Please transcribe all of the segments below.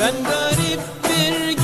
Ben garip bir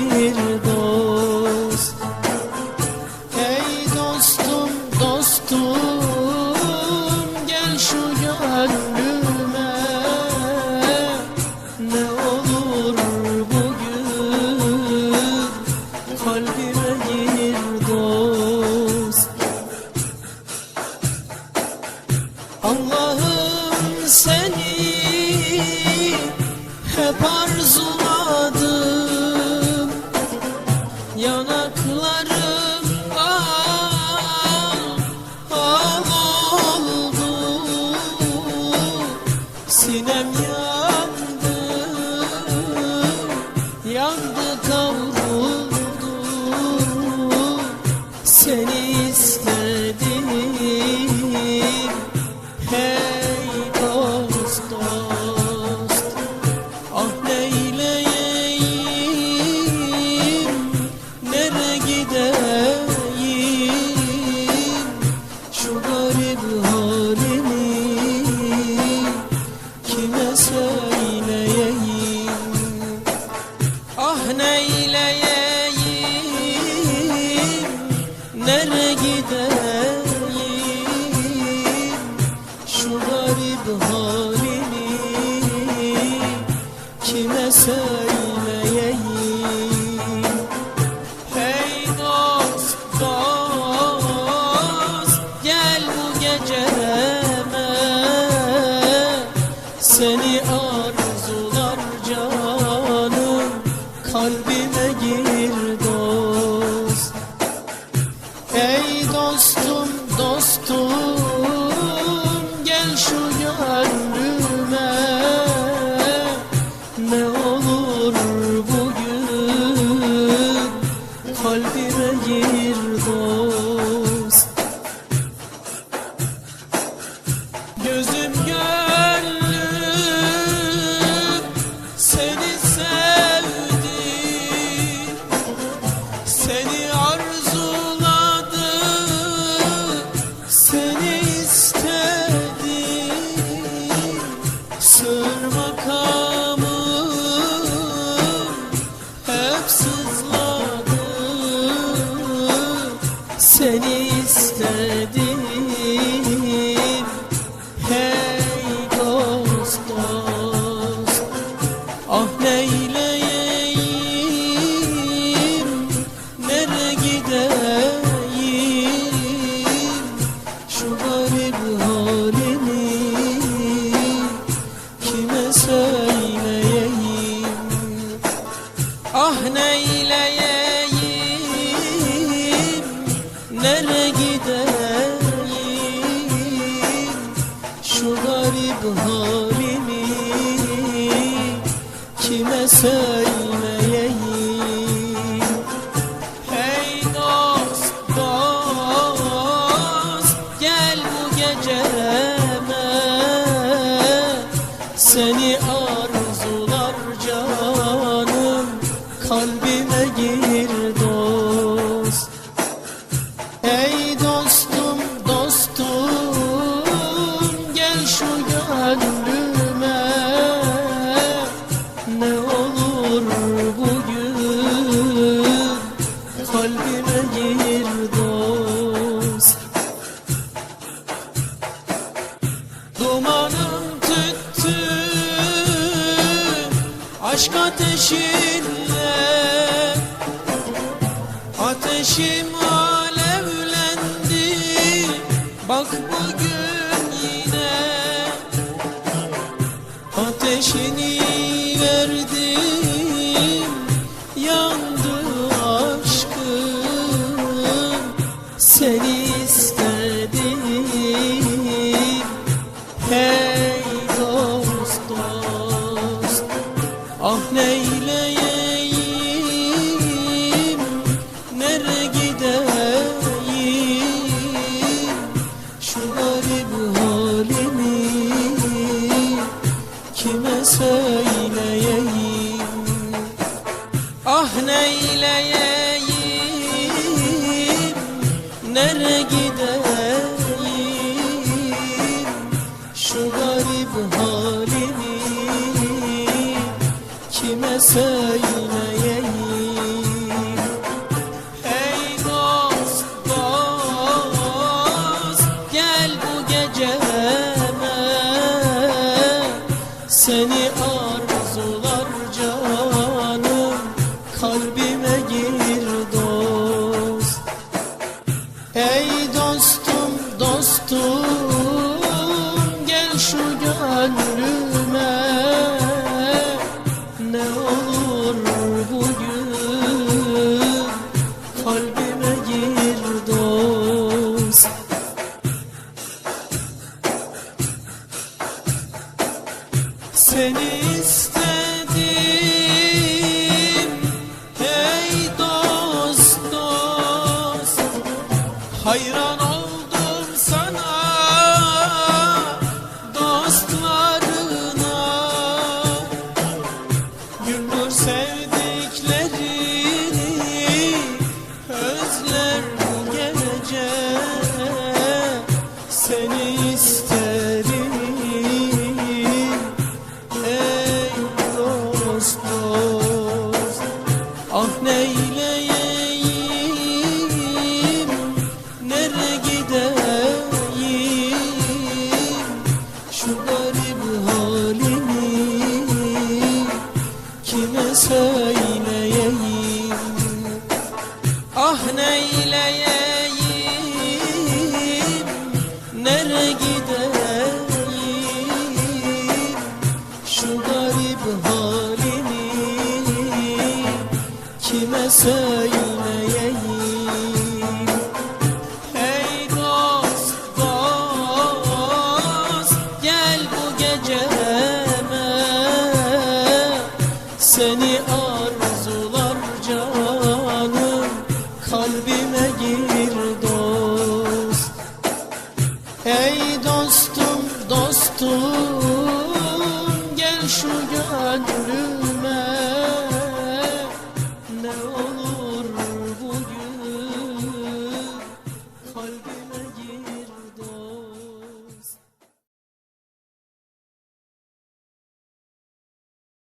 arzuladım. Yanaklarım al, al oldu. Sinem yandı, yandı. Ey dostum dostum. bu halimi kime söyleyeyim? Hey dost dost gel bu gece seni al aşk ateşinde ateşim Nereye gideyim şu garip halimi kime söyleyeyim? Ey dost dost gel bu geceme. Seni al yalnız Seni istedim seni şu gönlüm